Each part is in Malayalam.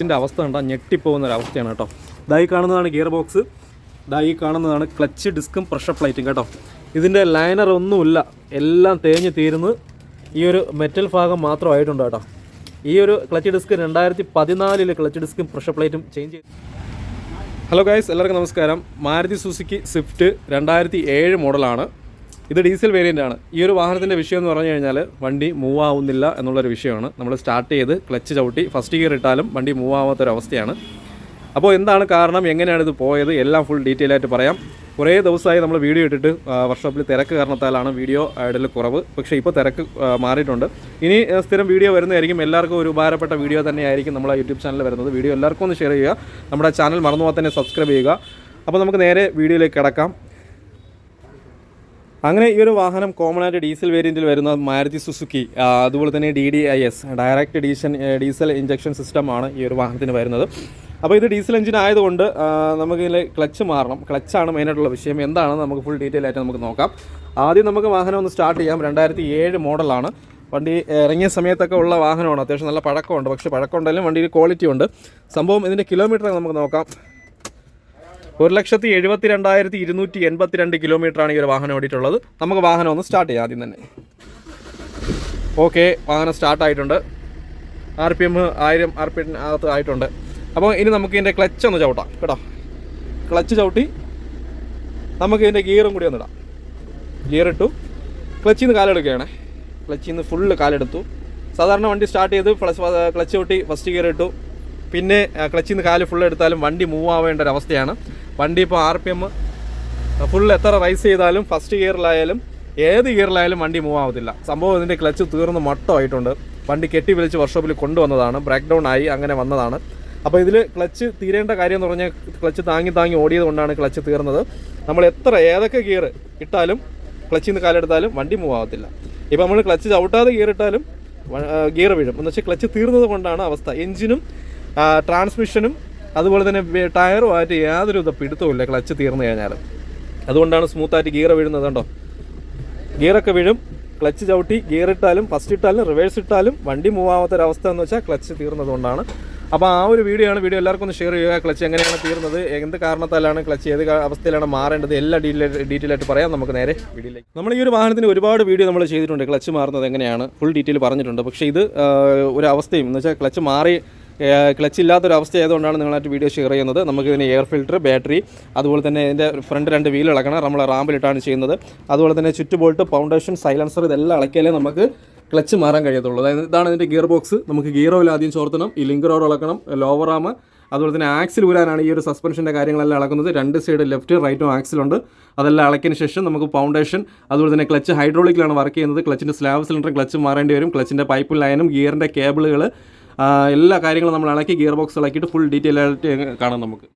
ഇതിന്റെ അവസ്ഥ കണ്ടാൽ ഞെട്ടിപ്പോകുന്ന ഒരു അവസ്ഥയാണ് കേട്ടോ ഇതായി കാണുന്നതാണ് ഗിയർ ബോക്സ് ഇതായി കാണുന്നതാണ് ക്ലച്ച് ഡിസ്കും പ്രഷർ പ്ലേറ്റും കേട്ടോ. ഇതിന്റെ ലൈനർ ഒന്നുമില്ല. എല്ലാം തേഞ്ഞ് തീരുന്ന്. ഈ ഒരു മെറ്റൽ ഭാഗം മാത്രമായിട്ടുണ്ട് കേട്ടോ. ഈ ഒരു ക്ലച്ച് ഡിസ്ക് രണ്ടായിരത്തി പതിനാലിൽ ക്ലച്ച് ഡിസ്കും പ്രഷർ പ്ലേറ്റും ചേഞ്ച് ചെയ്തു. ഹലോ ഗൈസ് എല്ലാവർക്കും നമസ്കാരം. മാരുതി സുസുക്കി സ്വിഫ്റ്റ് രണ്ടായിരത്തി ഏഴ് മോഡലാണ്. ഇത് ഡീസൽ വേരിയന്റ് ആണ് ഈ ഒരു വാഹനത്തിന്റെ വിഷയം എന്ന് പറഞ്ഞു കഴിഞ്ഞാൽ വണ്ടി മൂവ് ആവുന്നില്ല എന്നുള്ളൊരു വിഷയമാണ്. നമ്മൾ സ്റ്റാർട്ട് ചെയ്ത് ക്ലച്ച് ചവിട്ടി ഫസ്റ്റ് ഗിയർ ഇട്ടാലും വണ്ടി മൂവ് ആവാത്തൊരവസ്ഥയാണ്. അപ്പോൾ എന്താണ് കാരണം? എങ്ങനെയാണ് ഇത് പോയത്? എല്ലാം ഫുൾ ഡീറ്റെയിൽ ആയിട്ട് പറയാം. കുറേ ദിവസമായി നമ്മൾ വീഡിയോ ഇട്ടിട്ട് വർക്ക്ഷോപ്പിൽ തിരക്ക് കാരണത്താലാണ് വീഡിയോ ഇടൽ കുറവ്. പക്ഷേ ഇപ്പോൾ തിരക്ക് മാറിയിട്ടുണ്ട്. ഇനി സ്ഥിരം വീഡിയോ വരുന്നതായിരിക്കും. എല്ലാവർക്കും ഒരു ഉപകാരപ്പെട്ട വീഡിയോ തന്നെയായിരിക്കും നമ്മളെ യൂട്യൂബ് ചാനലിൽ വരുന്നത്. വീഡിയോ എല്ലാവർക്കും ഒന്ന് ഷെയർ ചെയ്യുക. നമ്മുടെ ചാനൽ മറന്നു തന്നെ സബ്സ്ക്രൈബ് ചെയ്യുക. അപ്പോൾ നമുക്ക് നേരെ വീഡിയോയിലേക്ക് കിടക്കാം. അങ്ങനെ ഈ ഒരു വാഹനം കോമൺ ആയിട്ട് ഡീസൽ വേരിയന്റിൽ വരുന്ന മാരുതി സുസുക്കി അതുപോലെ തന്നെ D D I S direct diesel diesel injection സിസ്റ്റമാണ് ഈ ഒരു വാഹനത്തിന് വരുന്നത്. അപ്പോൾ ഇത് ഡീസൽ എഞ്ചിൻ ആയതുകൊണ്ട് നമുക്ക് ഇതിൽ ക്ലച്ച് മാറണം. ക്ലച്ചാണ് മെയിനായിട്ടുള്ള വിഷയം. എന്താണെന്ന് നമുക്ക് ഫുൾ ഡീറ്റെയിൽ ആയിട്ട് നമുക്ക് നോക്കാം. ആദ്യം നമുക്ക് വാഹനം ഒന്ന് സ്റ്റാർട്ട് ചെയ്യാം. രണ്ടായിരത്തി ഏഴ് മോഡലാണ് വണ്ടി ഇറങ്ങിയ സമയത്തൊക്കെ ഉള്ള വാഹനമാണ്. അത്യാവശ്യം നല്ല പഴക്കമുണ്ട്. പക്ഷേ പഴക്കമുണ്ടെങ്കിലും വണ്ടിയിൽ ക്വാളിറ്റി ഉണ്ട്. സംഭവം ഇതിന്റെ കിലോമീറ്റർ നമുക്ക് നോക്കാം. ഒരു ലക്ഷത്തി എഴുപത്തി രണ്ടായിരത്തി ഇരുന്നൂറ്റി എൺപത്തിരണ്ട് കിലോമീറ്ററാണ് ഈ ഒരു വാഹനം ഓടിയിട്ടുള്ളത്. നമുക്ക് വാഹനം ഒന്ന് സ്റ്റാർട്ട് ചെയ്യാം ആദ്യം തന്നെ. ഓക്കെ വാഹനം സ്റ്റാർട്ടായിട്ടുണ്ട് ആർ പി എം ആയിരം ആർ പി അകത്ത് ആയിട്ടുണ്ട്. അപ്പോൾ ഇനി നമുക്ക് ഇതിന്റെ ക്ലച്ച് ഒന്ന് ചവിട്ടാം കേട്ടോ. ക്ലച്ച് ചവിട്ടി നമുക്ക് ഇതിന്റെ ഗിയറും കൂടി ഒന്നിടാം ഗിയർ ഇട്ടു. ക്ലച്ചിൽ നിന്ന് കാലെടുക്കുകയാണ് ക്ലച്ചിൽ നിന്ന് ഫുള്ള് കാലെടുത്തു സാധാരണ വണ്ടി സ്റ്റാർട്ട് ചെയ്ത് ക്ലച്ച് ക്ലച്ച് ചവിട്ടി ഫസ്റ്റ് ഗിയർ ഇട്ടു. പിന്നെ ക്ലച്ചിൽ നിന്ന് കാൽ ഫുൾ എടുത്താലും വണ്ടി മൂവ് ആവേണ്ട ഒരു അവസ്ഥയാണ്. വണ്ടി ഇപ്പോൾ ആർ പി എം ഫുൾ എത്ര റൈസ് ചെയ്താലും ഫസ്റ്റ് ഗിയറിലായാലും ഏത് ഗിയറിലായാലും വണ്ടി മൂവ് ആവത്തില്ല. സംഭവം ഇതിന്റെ ക്ലച്ച് തീർന്ന് മട്ടമായിട്ടുണ്ട്. വണ്ടി കെട്ടി വിളിച്ച് വർക്ക്ഷോപ്പിൽ കൊണ്ടുവന്നതാണ്. ബ്രേക്ക് ഡൗൺ ആയി അങ്ങനെ വന്നതാണ്. അപ്പോൾ ഇതിൽ ക്ലച്ച് തീരേണ്ട കാര്യം എന്ന് പറഞ്ഞാൽ ക്ലച്ച് താങ്ങി താങ്ങി ഓടിയത് കൊണ്ടാണ് ക്ലച്ച് തീർന്നത്. നമ്മൾ എത്ര ഏതൊക്കെ ഗിയർ ഇട്ടാലും ക്ലച്ചിൽ നിന്ന് കാലെടുത്താലും വണ്ടി മൂവ് ആവത്തില്ല. ഇപ്പോൾ നമ്മൾ ക്ലച്ച് ചവിട്ടാതെ ഗിയർ ഇട്ടാലും ഗിയർ വീഴും. എന്ന് വെച്ചാൽ ക്ലച്ച് തീർന്നത് കൊണ്ടാണ് അവസ്ഥ. എഞ്ചിനും ട്രാൻസ്മിഷനും അതുപോലെ തന്നെ ടയറും ആയിട്ട് യാതൊരു വിധ പിടുത്തവുമില്ല ക്ലച്ച് തീർന്നു കഴിഞ്ഞാൽ അതുകൊണ്ടാണ് സ്മൂത്തായിട്ട് ഗിയർ വീഴുന്നത് കണ്ടോ? ഗിയറൊക്കെ വീഴും ക്ലച്ച് ചവിട്ടി ഗിയർ ഇട്ടാലും ഫസ്റ്റ് ഇട്ടാലും റിവേഴ്സ് ഇട്ടാലും വണ്ടി മൂവ് ആവാത്തൊരവസ്ഥ എന്ന് വെച്ചാൽ ക്ലച്ച് തീർന്നതുകൊണ്ടാണ് അപ്പോൾ ആ ഒരു വീഡിയോ ആണ് വീഡിയോ എല്ലാവർക്കും ഒന്ന് ഷെയർ ചെയ്യുക ക്ലച്ച് എങ്ങനെയാണ് തീർന്നത് എന്ത് കാരണത്താലാണ് ക്ലച്ച് ഏത് അവസ്ഥയിലാണ് മാറേണ്ടത് എല്ലാ ഡീറ്റെയിൽ ആയിട്ട് പറയാം നമുക്ക് നേരെ വീഡിയോയിലേക്ക് നമ്മൾ ഈ ഒരു വാഹനത്തിന് ഒരുപാട് വീഡിയോ നമ്മൾ ചെയ്തിട്ടുണ്ട് ക്ലച്ച് മാറുന്നത് എങ്ങനെയാണ് ഫുൾ ഡീറ്റെയിൽ പറഞ്ഞിട്ടുണ്ട്. പക്ഷേ ഇത് ഒരു അവസ്ഥയും എന്ന് വെച്ചാൽ ക്ലച്ച് മാറി ക്ലച്ച് ഇല്ലാത്തൊരു അവസ്ഥ ആയതുകൊണ്ടാണ് നിങ്ങളായിട്ട് വീഡിയോ ഷെയർ ചെയ്യുന്നത്. നമുക്ക് ഇതിന് എയർ ഫിൽറ്റർ ബാറ്ററി അതുപോലെ തന്നെ ഇതിന്റെ ഫ്രണ്ട് രണ്ട് വീൽ ഇളക്കണം നമ്മൾ റാമ്പിലിട്ടാണ് ചെയ്യുന്നത്. അതുപോലെ തന്നെ ചുറ്റ് ഫൗണ്ടേഷൻ സൈലൻസർ ഇതെല്ലാം ഇളക്കിയാലേ നമുക്ക് ക്ലച്ച് മാറാൻ കഴിയത്തുള്ളൂ. അതായത് ഇതാണ് ഇതിന്റെ ഗിയർ ബോക്സ് നമുക്ക് ഗിയർ ഓയിൽ ആദ്യം ചോർത്തണം. ഈ ലിങ്ക് റോഡ് ഇളക്കണം ലോവർ റാം അതുപോലെ തന്നെ ആക്സിൽ ഊരാനാണ് ഈ ഒരു സസ്പെൻഷന്റെ കാര്യങ്ങളെല്ലാം ഇളക്കുന്നത് രണ്ട് സൈഡ് ലെഫ്റ്റ് റൈറ്റും ആക്സിലുണ്ട് അതെല്ലാം ഇളക്കിയതിന് ശേഷം നമുക്ക് ഫൗണ്ടേഷൻ അതുപോലെ തന്നെ ക്ലച്ച് ഹൈഡ്രോളിക്കിലാണ് വർക്ക് ചെയ്യുന്നത്. ക്ലച്ചിന്റെ സ്ലാബ് സിലിണ്ടർ ക്ലച്ച് മാറേണ്ടി വരും. ക്ലച്ചിന്റെ പൈപ്പ് ലൈനും ഗിയറിന്റെ കേബിളുകൾ എല്ലാ കാര്യങ്ങളും നമ്മൾ ഇളക്കി ഗിയർ ബോക്സ് ഇളക്കിയിട്ട് ഫുൾ ഡീറ്റെയിൽ ആയിട്ട് കാണാം നമുക്ക്.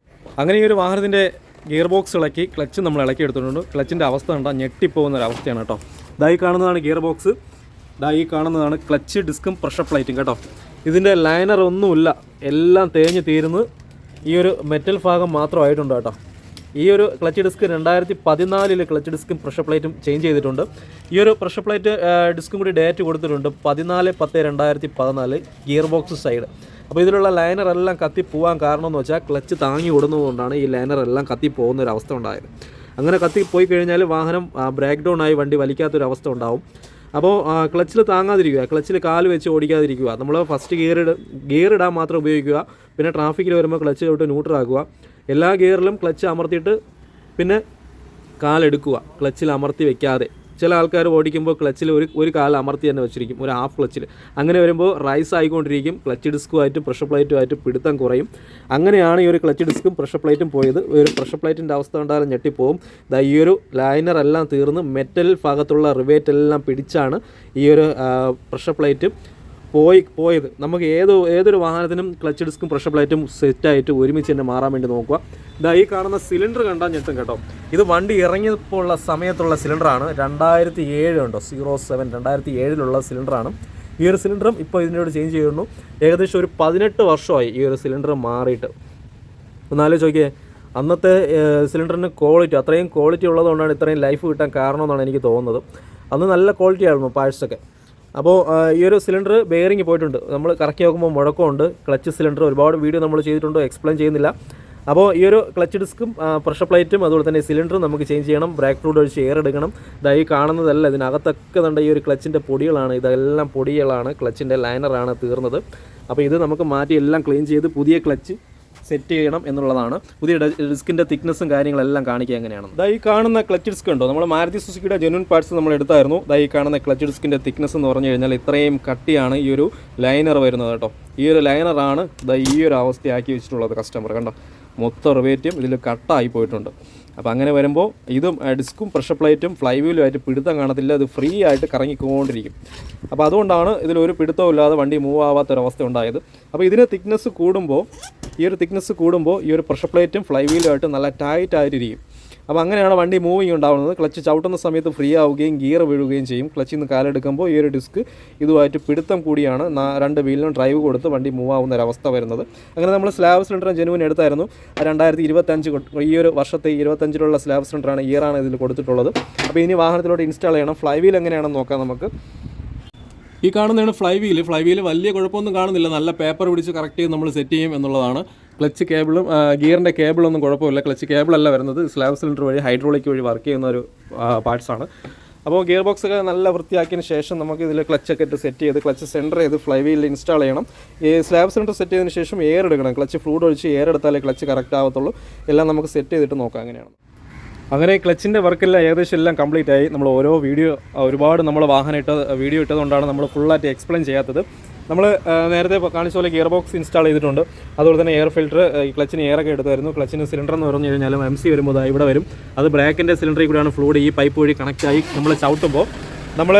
അങ്ങനെ ഈ ഒരു വാഹനത്തിന്റെ ഗിയർ ബോക്സ് ഇളക്കി ക്ലച്ച് നമ്മൾ ഇളക്കി എടുത്തിട്ടുണ്ട്. ക്ലച്ചിന്റെ അവസ്ഥ കണ്ടാൽ ഞെട്ടിപ്പോകുന്ന ഒരു അവസ്ഥയാണ് കേട്ടോ. ഇതായി കാണുന്നതാണ് ഗിയർ ബോക്സ് ഇതായി കാണുന്നതാണ് ക്ലച്ച് ഡിസ്കും പ്രഷർ പ്ലേറ്റും കേട്ടോ. ഇതിന്റെ ലൈനർ ഒന്നുമില്ല എല്ലാം തേഞ്ഞ് തീരുന്നത് ഈ ഒരു മെറ്റൽ ഭാഗം മാത്രമായിട്ടുണ്ട് കേട്ടോ. ഈ ഒരു ക്ലച്ച് ഡിസ്ക് രണ്ടായിരത്തി പതിനാലിൽ ക്ലച്ച് ഡിസ്കും പ്രഷർ പ്ലേറ്റും ചേഞ്ച് ചെയ്തിട്ടുണ്ട്. ഈ ഒരു പ്രഷർ പ്ലേറ്റ് ഡിസ്കും കൂടി ഡേറ്റ് കൊടുത്തിട്ടുണ്ട് പതിനാല് പത്ത് രണ്ടായിരത്തി പതിനാല് ഗിയർ ബോക്സ് സൈഡ് അപ്പോൾ ഇതിലുള്ള ലൈനർ എല്ലാം കത്തി പോകാൻ കാരണം എന്ന് വെച്ചാൽ ക്ലച്ച് താങ്ങി ഓടുന്നതുകൊണ്ടാണ് ഈ ലൈനർ എല്ലാം കത്തി പോകുന്ന ഒരു അവസ്ഥ ഉണ്ടായത്. അങ്ങനെ കത്തി പോയി കഴിഞ്ഞാൽ വാഹനം ബ്രേക്ക് ഡൗൺ ആയി വണ്ടി വലിക്കാത്തൊരു അവസ്ഥ ഉണ്ടാവും. അപ്പോൾ ക്ലച്ചിൽ താങ്ങാതിരിക്കുക ക്ലച്ചിൽ കാൽ വെച്ച് ഓടിക്കാതിരിക്കുക നമ്മൾ ഫസ്റ്റ് ഗിയർ ഗിയർ ഇടാൻ മാത്രം ഉപയോഗിക്കുക പിന്നെ ട്രാഫിക്കിൽ വരുമ്പോൾ ക്ലച്ച് തൊട്ട് ന്യൂട്രൽ ആക്കുക. എല്ലാ ഗിയറിലും ക്ലച്ച് അമർത്തിയിട്ട് പിന്നെ കാലെടുക്കുക. ക്ലച്ചിൽ അമർത്തി വെക്കാതെ. ചില ആൾക്കാർ ഓടിക്കുമ്പോൾ ക്ലച്ചിൽ ഒരു ഒരു കാൽ അമർത്തി തന്നെ വെച്ചിരിക്കും. ഒരു ഹാഫ് ക്ലച്ചിൽ. അങ്ങനെ വരുമ്പോൾ റൈസ് ആയിക്കൊണ്ടിരിക്കും. ക്ലച്ച് ഡിസ്കുമായിട്ടും പ്രഷർ പ്ലേറ്റുമായിട്ട് പിടുത്തം കുറയും. അങ്ങനെയാണ് ഈ ഒരു ക്ലച്ച് ഡിസ്കും പ്രഷർ പ്ലേറ്റും പോയത്. ഒരു പ്രഷർ പ്ലേറ്റിന്റെ അവസ്ഥ ഉണ്ടായാലും ഞെട്ടിപ്പോവും. ദാ ഈ ഒരു ലൈനർ എല്ലാം തീർന്ന് മെറ്റൽ ഭാഗത്തുള്ള റിവേറ്റ് എല്ലാം പിടിച്ചാണ് ഈ ഒരു പ്രഷർ പ്ലേറ്റ് പോയി പോയത്. നമുക്ക് ഏത് ഏതൊരു വാഹനത്തിനും ക്ലച്ച് ഡിസ്ക്കും പ്രഷർ പ്ലേറ്റും സെറ്റായിട്ട് ഒരുമിച്ച് തന്നെ മാറാൻ വേണ്ടി നോക്കുക. ഇതാ ഈ കാണുന്ന സിലിണ്ടർ കണ്ടാൽ ഞെട്ടും കേട്ടോ. ഇത് വണ്ടി ഇറങ്ങിയപ്പോൾ ഉള്ള സമയത്തുള്ള സിലിണ്ടറാണ് രണ്ടായിരത്തി ഏഴ് ഉണ്ടോ? സീറോ സെവൻ രണ്ടായിരത്തി ഏഴിലുള്ള സിലിണ്ടറാണ് ഈ ഒരു സിലിണ്ടറും ഇപ്പോൾ ഇതിനോട് ചേഞ്ച് ചെയ്യുന്നു. ഏകദേശം ഒരു പതിനെട്ട് വർഷമായി ഈ ഒരു സിലിണ്ടർ മാറിയിട്ട്. ഒന്നാലോ ചോദിക്കേ അന്നത്തെ സിലിണ്ടറിന് ക്വാളിറ്റി അത്രയും ക്വാളിറ്റി ഉള്ളതുകൊണ്ടാണ് ഇത്രയും ലൈഫ് കിട്ടാൻ കാരണമെന്നാണ് എനിക്ക് തോന്നുന്നത്. അന്ന് നല്ല ക്വാളിറ്റി ആയിരുന്നു പാഴ്സൊക്കെ. അപ്പോൾ ഈ ഒരു സിലിണ്ടർ ബെയറിങ് പോയിട്ടുണ്ട്. നമ്മൾ കറക്കി നോക്കുമ്പോൾ മുഴക്കമുണ്ട്. ക്ലച്ച് സിലിണ്ടർ ഒരുപാട് വീഡിയോ നമ്മൾ ചെയ്തിട്ടുണ്ട് എക്സ്പ്ലെയിൻ ചെയ്യുന്നില്ല. അപ്പോൾ ഈ ഒരു ക്ലച്ച് ഡിസ്കും പ്രഷർ പ്ലേറ്റും അതുപോലെ തന്നെ സിലിണ്ടറും നമുക്ക് ചേഞ്ച് ചെയ്യണം. ബ്രേക്ക് ഫ്ലൂഡ് ഒഴിച്ച് എയർ എടുക്കണം. ഇതാ ഈ കാണുന്നതല്ല ഇതിനകത്തൊക്കെ കണ്ട ഈ ഒരു ക്ലച്ചിന്റെ പൊടികളാണ്. ഇതെല്ലാം പൊടികളാണ്. ക്ലച്ചിന്റെ ലൈനറാണ് തീർന്നത്. അപ്പോൾ ഇത് നമുക്ക് മാറ്റി എല്ലാം ക്ലീൻ ചെയ്ത് പുതിയ ക്ലച്ച് സെറ്റ് ചെയ്യണം എന്നുള്ളതാണ്. പുതിയ ഡിസ്കിന്റെ തിക്നെസ്സും കാര്യങ്ങളെല്ലാം കാണിക്കുക എങ്ങനെയാണ് ദാ ഈ കാണുന്ന ക്ലച്ച് ഡിസ്ക് ഉണ്ടോ? നമ്മൾ മാരുതി സുസുക്കിയുടെ ജെനുവൻ പാർട്സ് നമ്മൾ എടുത്തായിരുന്നു. ദാ ഈ കാണുന്ന ക്ലച്ച് ഡിസ്കിന്റെ തിക്നെസ് എന്ന് പറഞ്ഞു കഴിഞ്ഞാൽ ഇത്രയും കട്ടിയാണ് ഈ ഒരു ലൈനർ വരുന്നത് കേട്ടോ. ഈ ഒരു ലൈനറാണ് ദാ ഈ ഒരു അവസ്ഥയാക്കി വെച്ചിട്ടുള്ളത് കസ്റ്റമർ കണ്ടോ? മൊത്തം റിവേറ്റും ഇതിൽ കട്ടായി പോയിട്ടുണ്ട്. അപ്പോൾ അങ്ങനെ വരുമ്പോൾ ഇതും ഡിസ്ക്കും ഡിസ്കും പ്രഷർ പ്ലേറ്റും ഫ്ലൈ വീലുമായിട്ട് പിടുത്തം കാണത്തില്ല. ഇത് ഫ്രീ ആയിട്ട് കറങ്ങിക്കൊണ്ടിരിക്കും. അപ്പോൾ അതുകൊണ്ടാണ് ഇതിലൊരു പിടുത്തവും ഇല്ലാതെ വണ്ടി മൂവ് ആവാത്തൊരവസ്ഥ ഉണ്ടായത്. അപ്പോൾ ഇതിന് തിക്നെസ് കൂടുമ്പോൾ ഈ ഒരു തിക്നെസ് കൂടുമ്പോൾ ഈ ഒരു പ്രഷർ പ്ലേറ്റും ഫ്ലൈ വീലുമായിട്ട് നല്ല ടൈറ്റ് ആയിട്ടിരിക്കും. അപ്പോൾ അങ്ങനെയാണ് വണ്ടി മൂവിങ് ഉണ്ടാവുന്നത്. ക്ലച്ച് ചവിട്ടുന്ന സമയത്ത് ഫ്രീ ആവുകയും ഗിയർ വീഴുകയും ചെയ്യും. ക്ലച്ചിൽ നിന്ന് കാലെടുക്കുമ്പോൾ ഈ ഒരു ഡിസ്ക് ഇതുമായിട്ട് പിടുത്തം കൂടിയാണ്. രണ്ട് വീലിനും ഡ്രൈവ് കൊടുത്ത് വണ്ടി മൂവ് ആവുന്ന ഒരു അവസ്ഥ വരുന്നത്. അങ്ങനെ നമ്മൾ സ്ലാബ് സിലിണ്ടർ ജനുവിൻ എടുത്തായിരുന്നു. രണ്ടായിരത്തി ഇരുപത്തഞ്ച് ഈ ഒരു വർഷത്തെ ഇരുപത്തഞ്ചിലുള്ള സ്ലാബ് സിലിണ്ടറാണ് ഇയറാണ് ഇതിൽ കൊടുത്തിട്ടുള്ളത്. അപ്പോൾ ഇനി വാഹനത്തിലോട്ട് ഇൻസ്റ്റാൾ ചെയ്യണം. ഫ്ലൈ വീൽ എങ്ങനെയാണെന്ന് നോക്കാം നമുക്ക്. ഈ കാണുന്നതാണ് ഫ്ലൈ വീൽ. ഫ്ലൈ വീൽ വലിയ കുഴപ്പമൊന്നും കാണുന്നില്ല. നല്ല പേപ്പർ പിടിച്ച് കറക്റ്റ് ചെയ്ത് നമ്മൾ സെറ്റ് ചെയ്യും എന്നുള്ളതാണ്. ക്ലച്ച് കേബിളും ഗിയറിന്റെ കേബിളൊന്നും കുഴപ്പമില്ല. ക്ലച്ച് കേബിളല്ല വരുന്നത്. സ്ലാബ് സിലിണ്ടർ വഴി ഹൈഡ്രോളിക് വഴി വർക്ക് ചെയ്യുന്ന ഒരു പാർട്സാണ് അപ്പോൾ ഗിയർ ബോക്സ് ഒക്കെ നല്ല വൃത്തിയാക്കിയതിന് ശേഷം നമുക്ക് ഇതിൽ ക്ലച്ചൊക്കെ ഇട്ട് സെറ്റ് ചെയ്ത് ക്ലച്ച് സെന്റർ ചെയ്ത് ഫ്ലൈ വീലിൽ ഇൻസ്റ്റാൾ ചെയ്യണം. ഈ സ്ലാബ് സിലിണ്ടർ സെറ്റ് ചെയ്തതിന് ശേഷം എയർ എടുക്കണം. ക്ലച്ച് ഫ്ലൂഡ് ഒഴിച്ച് എയർ എടുത്താലേ ക്ലച്ച് കറക്റ്റ് ആവത്തുള്ളൂ. എല്ലാം നമുക്ക് സെറ്റ് ചെയ്തിട്ട് നോക്കാം. അങ്ങനെയാണ്. അങ്ങനെ ക്ലച്ചിന്റെ വർക്കെല്ലാം ഏകദേശം എല്ലാം കംപ്ലീറ്റ് ആയി. നമ്മൾ ഓരോ വീഡിയോ ഒരുപാട് നമ്മൾ വാഹനം ഇട്ട വീഡിയോ ഇട്ടതുകൊണ്ടാണ് നമ്മൾ ഫുള്ളായിട്ട് എക്സ്പ്ലെയിൻ ചെയ്യാത്തത്. നമ്മൾ നേരത്തെ കാണിച്ച പോലെ ഗിയർ ബോക്സ് ഇൻസ്റ്റാൾ ചെയ്തിട്ടുണ്ട്. അതുപോലെ തന്നെ എയർ ഫിൽറ്റർ ഈ ക്ലച്ചിന് എയർ ഒക്കെ എടുത്തായിരുന്നു. ക്ലച്ചിന് സിലിണ്ടർ എന്ന് പറഞ്ഞു കഴിഞ്ഞാൽ എം സി വരുമ്പോൾ ഇവിടെ വരും. അത് ബ്രേക്കിന്റെ സിലിണ്ടറിൽ കൂടിയാണ് ഫ്ലൂഡ് ഈ പൈപ്പ് വഴി കണക്റ്റ് ആയി നമ്മൾ ചവിട്ടുമ്പോൾ നമ്മൾ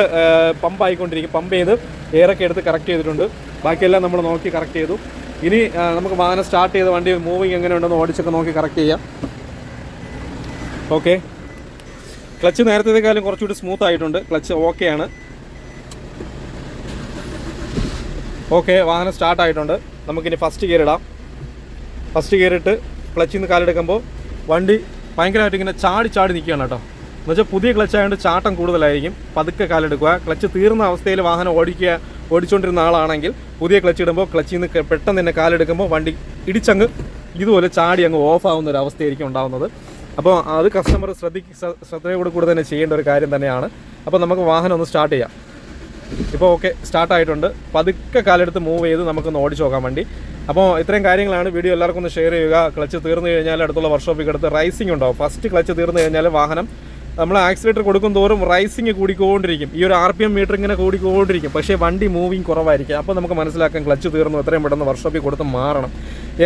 പമ്പ് ആയിക്കൊണ്ടിരിക്കും. പമ്പ് ചെയ്ത് എയർ ഒക്കെ എടുത്ത് കറക്റ്റ് ചെയ്തിട്ടുണ്ട്. ബാക്കിയെല്ലാം നമ്മൾ നോക്കി കറക്റ്റ് ചെയ്തു. ഇനി നമുക്ക് വാഹനം സ്റ്റാർട്ട് ചെയ്ത് വണ്ടി മൂവിങ് എങ്ങനെയുണ്ടെന്ന് ഓടിച്ചൊക്കെ നോക്കി കറക്റ്റ് ചെയ്യാം. ഓക്കെ ക്ലച്ച് നേരത്തേക്കാളും കുറച്ചുകൂടി സ്മൂത്ത് ആയിട്ടുണ്ട്. ക്ലച്ച് ഓക്കെയാണ് ഓക്കെ വാഹനം സ്റ്റാർട്ട് ആയിട്ടുണ്ട്. നമുക്കിനി ഫസ്റ്റ് ഗിയർ ഇടാം. ഫസ്റ്റ് ഗിയർ ഇട്ട് ക്ലച്ചിൽ നിന്ന് കാലെടുക്കുമ്പോൾ വണ്ടി ഭയങ്കരമായിട്ട് ഇങ്ങനെ ചാടി ചാടി നിൽക്കുകയാണ് കേട്ടോ. എന്നുവെച്ചാൽ പുതിയ ക്ലച്ച് ആയതുകൊണ്ട് ചാട്ടം കൂടുതലായിരിക്കും. പതുക്കെ കാലെടുക്കുക. ക്ലച്ച് തീർന്ന അവസ്ഥയിൽ വാഹനം ഓടിക്കുക ഓടിച്ചുകൊണ്ടിരുന്ന ആളാണെങ്കിൽ പുതിയ ക്ലച്ച് ഇടുമ്പോൾ ക്ലച്ചിൽ നിന്ന് പെട്ടെന്ന് തന്നെ കാലെടുക്കുമ്പോൾ വണ്ടി ഇടിച്ചങ്ങ് ഇതുപോലെ ചാടി അങ്ങ് ഓഫ് ആവുന്ന ഒരു അവസ്ഥയായിരിക്കും ഉണ്ടാവുന്നത്. അപ്പോൾ അത് കസ്റ്റമർ ശ്രദ്ധിക്ക ശ്ര- ശ്രദ്ധയോട് കൂടെ തന്നെ ചെയ്യേണ്ട ഒരു കാര്യം തന്നെയാണ്. അപ്പോൾ നമുക്ക് വാഹനം ഒന്ന് സ്റ്റാർട്ട് ചെയ്യാം. ഇപ്പോൾ ഓക്കെ സ്റ്റാർട്ടായിട്ടുണ്ട് പതുക്കെ കാലെടുത്ത് മൂവ് ചെയ്ത് നമുക്കൊന്ന് ഓടിച്ച് നോക്കാൻ വേണ്ടി. അപ്പോൾ ഇത്രയും കാര്യങ്ങളാണ്. വീഡിയോ എല്ലാവർക്കും ഒന്ന് ഷെയർ ചെയ്യുക. ക്ലച്ച് തീർന്നു കഴിഞ്ഞാൽ അടുത്തുള്ള വർക്ക്ഷോപ്പിൽ എടുത്ത് റൈസിംഗ് ഉണ്ടാവും ഫസ്റ്റ് ക്ലച്ച് തീർന്നു കഴിഞ്ഞാൽ വാഹനം നമ്മൾ ആക്സിലേറ്റർ കൊടുക്കും തോറും റൈസിങ് കൂടിക്കൊണ്ടിരിക്കും. ഈ ഒരു ആർ പി എം മീറ്റർ ഇങ്ങനെ കൂടിക്കൊണ്ടിരിക്കും. പക്ഷേ വണ്ടി മൂവിങ് കുറവായിരിക്കും. അപ്പോൾ നമുക്ക് മനസ്സിലാക്കാം ക്ലച്ച് തീർന്നു. എത്രയും പെട്ടെന്ന് വർക്ക്ഷോപ്പിൽ കൊടുത്ത് മാറണം.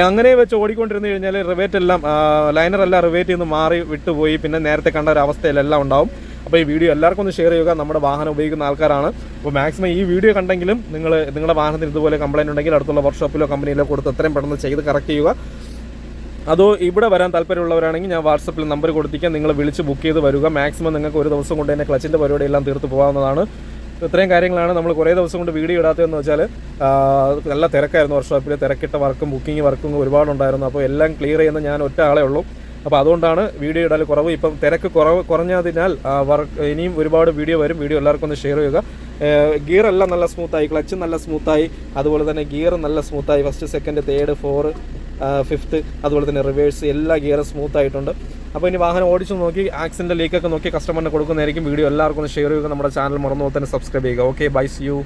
അങ്ങനെ വെച്ച് ഓടിക്കൊണ്ടിരുന്നു കഴിഞ്ഞാൽ റിവേറ്റ് എല്ലാം ലൈനർ എല്ലാം റിവേറ്റ് ചെയ്ത് മാറി വിട്ടുപോയി. പിന്നെ നേരത്തെ കണ്ട ഒരു അവസ്ഥയിലെല്ലാം ഉണ്ടാവും. അപ്പോൾ ഈ വീഡിയോ എല്ലാവർക്കും ഒന്ന് ഷെയർ ചെയ്യുക. നമ്മുടെ വാഹനം ഉപയോഗിക്കുന്ന ആൾക്കാരാണ്. അപ്പോൾ മാക്സിമം ഈ വീഡിയോ കണ്ടെങ്കിലും നിങ്ങൾ നിങ്ങളുടെ വാഹനത്തിന് ഇതുപോലെ കംപ്ലൈന്റ് ഉണ്ടെങ്കിൽ അടുത്തുള്ള വർക്ക്ഷോപ്പിലോ കമ്പനിയിലോ കൊടുത്ത് എത്രയും പെട്ടെന്ന് ചെയ്ത് കറക്റ്റ് ചെയ്യുക. അതോ ഇവിടെ വരാൻ താല്പര്യമുള്ളവരാണെങ്കിൽ ഞാൻ വാട്സപ്പിൽ നമ്പർ കൊടുത്തിക്കാം നിങ്ങൾ വിളിച്ച് ബുക്ക് ചെയ്ത് വരിക. മാക്സിമം നിങ്ങൾക്ക് ഒരു ദിവസം കൊണ്ട് തന്നെ ക്ലച്ചിന്റെ പരിപാടിയെല്ലാം തീർത്ത് പോകാവുന്നതാണ്. ഇത്രയും കാര്യങ്ങളാണ് നമ്മൾ കുറേ ദിവസം കൊണ്ട് വീഡിയോ ഇടാത്തതെന്ന് വെച്ചാൽ നല്ല തിരക്കായിരുന്നു വർക്ക്ഷോപ്പിൽ തിരക്കിട്ട വർക്കും ബുക്കിംഗ് വർക്കും ഒരുപാടുണ്ടായിരുന്നു. അപ്പോൾ എല്ലാം ക്ലിയർ ചെയ്യുന്ന ഞാൻ ഒറ്റ ആളേ ഉള്ളൂ. അപ്പോൾ അതുകൊണ്ടാണ് വീഡിയോ ഇടാൽ കുറവ്. ഇപ്പം തിരക്ക് കുറവ് കുറഞ്ഞതിനാൽ വർക്ക് ഇനിയും ഒരുപാട് വീഡിയോ വരും. വീഡിയോ എല്ലാവർക്കും ഒന്ന് ഷെയർ ചെയ്യുക. ഗിയർ എല്ലാം നല്ല സ്മൂത്തായി ക്ലച്ച് നല്ല സ്മൂത്തായി അതുപോലെ തന്നെ ഗിയർ നല്ല സ്മൂത്തായി first second third four fifth അതുപോലെ തന്നെ റിവേഴ്സ് എല്ലാ ഗിയറും സ്മൂത്ത് ആയിട്ടുണ്ട്. അപ്പോൾ ഇനി വാഹനം ഓടിച്ചു നോക്കി ആക്സിഡന്റ് ലീക്കൊക്കെ നോക്കി കസ്റ്റമറിന് കൊടുക്കുന്നതായിരിക്കും. വീഡിയോ എല്ലാവർക്കും ഷെയർ ചെയ്യുക. നമ്മുടെ ചാനൽ മറന്നു തന്നെ സബ്സ്ക്രൈബ് ചെയ്യുക. Okay bye C U